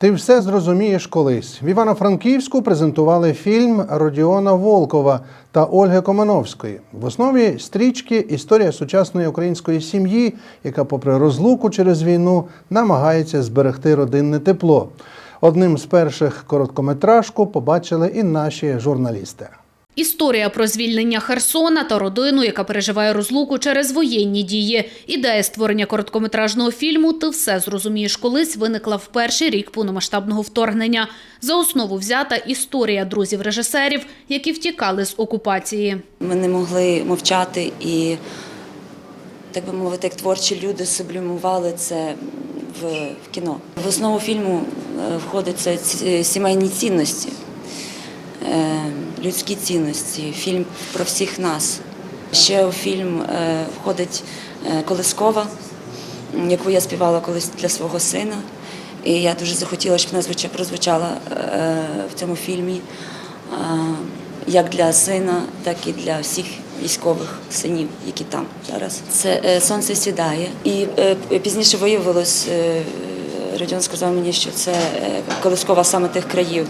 Ти все зрозумієш колись. В Івано-Франківську презентували фільм Родіона Волкова та Ольги Комановської. В основі стрічки історія сучасної української сім'ї, яка, попри розлуку через війну, намагається зберегти родинне тепло. Одним з перших короткометражку побачили і наші журналісти. Історія про звільнення Херсона та родину, яка переживає розлуку через воєнні дії. Ідея створення короткометражного фільму Ти все зрозумієш колись виникла в перший рік повномасштабного вторгнення. За основу взята історія друзів-режисерів, які втікали з окупації. Ми не могли мовчати і, так би мовити, як творчі люди сублімували це в, кіно. В основу фільму е, ці- сімейні цінності, е, людські цінності, фільм про всіх нас. Ще у фільм е, входить е, Колискова, яку я співала колись для свого сина. І я дуже захотіла, щоб вона звуча- прозвучала е, в цьому фільмі як для сина, так і для всіх військових синів, які там зараз. Це сонце сідає. І пізніше виявилось, Родіон сказав мені, що це колискова саме тих країв,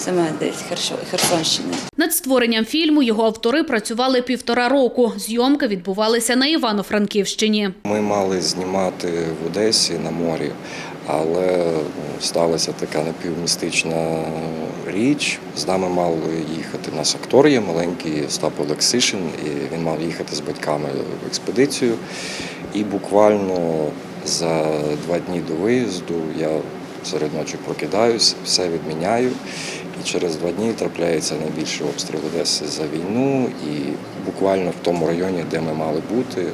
саме десь Херсонщини. Над створенням фільму його автори працювали півтора року. Зйомки відбувалися на Івано-Франківщині. Ми мали знімати в Одесі на морі, але сталася така напівмістична річ. З нами мав їхати. У нас актор є маленький Остап Олексишин, і він мав їхати з батьками в експедицію. І буквально за два дні до виїзду я серед ночі прокидаюсь, все відміняю. І через два дні трапляється найбільший обстріл Одеси за війну. І буквально в тому районі, де ми мали бути,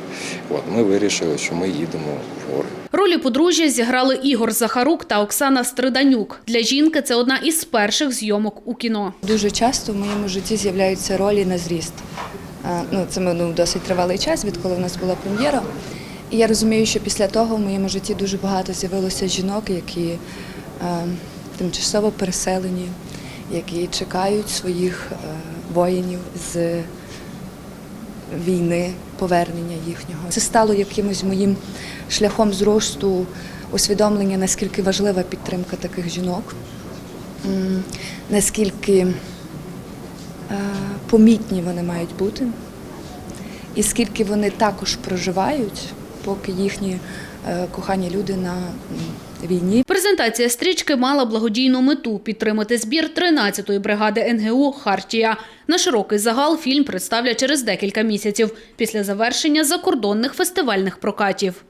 от ми вирішили, що ми їдемо в гори. Ролі подружжя зіграли Ігор Захарук та Оксана Стриданюк. Для жінки це одна із перших зйомок у кіно. Дуже часто в моєму житті з'являються ролі на зріст. Ну, це ну, досить тривалий час, відколи в нас була прем'єра. І я розумію, що після того в моєму житті дуже багато з'явилося жінок, які е, тимчасово переселені, які чекають своїх е, воїнів з війни, повернення їхнього. Це стало якимось моїм шляхом зросту, усвідомлення, наскільки важлива підтримка таких жінок, наскільки е, помітні вони мають бути, і скільки вони також проживають, поки їхні е, кохані люди на війні. Презентація стрічки мала благодійну мету підтримати збір 13-ї бригади НГУ Хартія. На широкий загал фільм представлять через декілька місяців після завершення закордонних фестивальних прокатів.